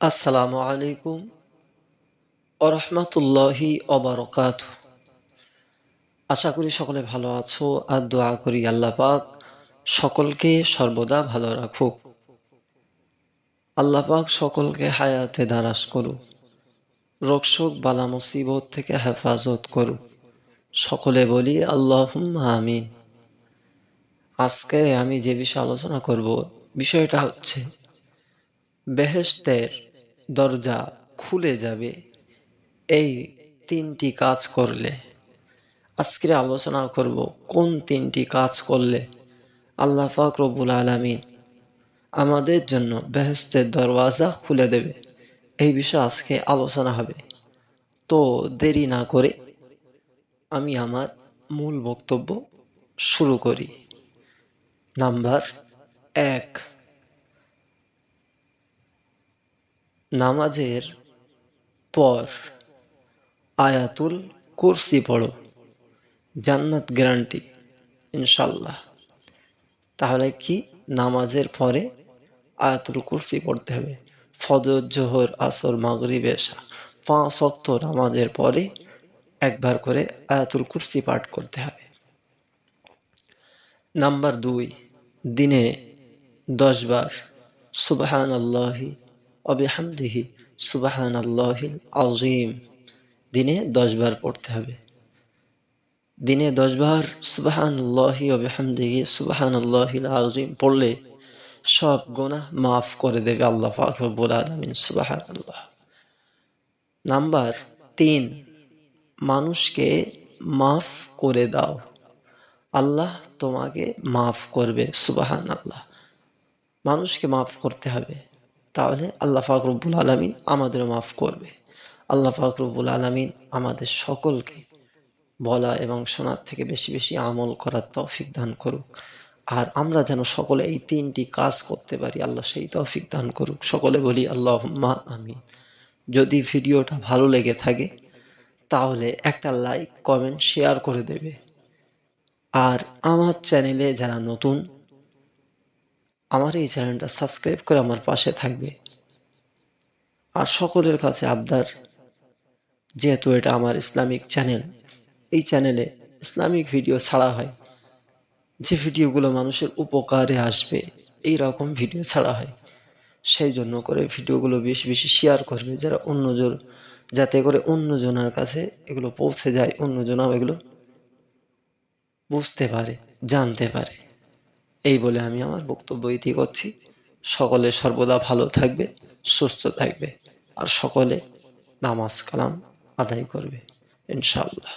আসসালামু আলাইকুম ওরহমতুল্লাহি অবরকাত আশা করি সকলে ভালো আছো আর দোয়া করি আল্লাহ পাক সকলকে সর্বদা ভালো রাখুক। আল্লাহ পাক সকলকে হায়াতে দারাজ করুক, রোগশোক, বালা মুসিবত থেকে হেফাজত করুক। সকলে বলি আল্লাহ আমিন। আজকে আমি যে বিষয়ে আলোচনা করব, বিষয়টা হচ্ছে বেহেস্তের দরজা খুলে যাবে। এই তিনটি কাজ করলে। আজকের আলোচনা করব, কোন তিনটি কাজ করলে আল্লাহ পাক রব্বুল আলমিন আমাদের জন্য বেহেস্তের দরওয়াজা খুলে দেবে? এই বিষয়ে আজকে আলোচনা হবে। তো দেরি না করে আমি আমার মূল বক্তব্য শুরু করি। নাম্বার এক নামাজের পর আয়াতুল কুরসি পড়ো। জান্নাত গ্যারান্টি ইনশাল্লাহ তাহলে কি? নামাজের পরে আয়াতুল কুরসি পড়তে হবে। ফজর, জোহর, আসর, মাগরিব, এশা, পাঁচ অক্ত নামাজের পরে একবার করে আয়াতুল কুরসি পাঠ করতে হবে। নাম্বার দুই, দিনে দশবার সুবাহান আল্লাহি অবিহামদিহি সুবাহান আল্লাহিল আজিম দিনে দশবার পড়তে হবে। দিনে দশবার সুবাহান আল্লাহি অবিহামদিহি সুবাহান আল্লাহিল আজিম পড়লে সব গোনা মাফ করে দেবে আল্লাহ ফাকরবুল আলমিন সুবাহান আল্লাহ নাম্বার তিন, মানুষকে মাফ করে দাও। আল্লাহ তোমাকে মাফ করবে সুবাহান আল্লাহ মানুষকে মাফ করতে হবে। তাহলে আল্লাহ ফাকরবুল আলমিন আমাদের মাফ করবে। আল্লাহ ফাকরবুল আলমিন আমাদের সকলকে বলা এবং শোনার থেকে বেশি বেশি আমল করার তৌফিক দান করুক। আর আমরা যেন সকলে এই তিনটি কাজ করতে পারি, আল্লাহ সেই তৌফিক দান করুক। সকলে বলি আল্লাহ মা আমি যদি ভিডিওটা ভালো লেগে থাকে, তাহলে একটা লাইক, কমেন্ট, শেয়ার করে দেবে। আর আমার চ্যানেলে যারা নতুন আমার এই চ্যানেলটা সাবস্ক্রাইব করে আমার পাশে থাকবে। আর সকলের কাছে আবদার, যেহেতু এটা আমার ইসলামিক চ্যানেল, এই চ্যানেলে ইসলামিক ভিডিও ছাড়া হয়। যে ভিডিওগুলো মানুষের উপকারে আসবে এই রকম ভিডিও ছাড়া হয়। সেই জন্য করে ভিডিওগুলো বেশি বেশি শেয়ার করবে, যারা অন্যজন, যাতে করে অন্যজনের কাছে এগুলো পৌঁছে যায় অন্যজনাও এগুলো বুঝতে পারে, জানতে পারে। এই বলে আমি আমার বক্তব্য ইতি করছি। সকলে সর্বদা ভালো থাকবে, সুস্থ থাকবে, আর সকলে নামাজ কালাম আদায় করবে, ইনশাআল্লাহ।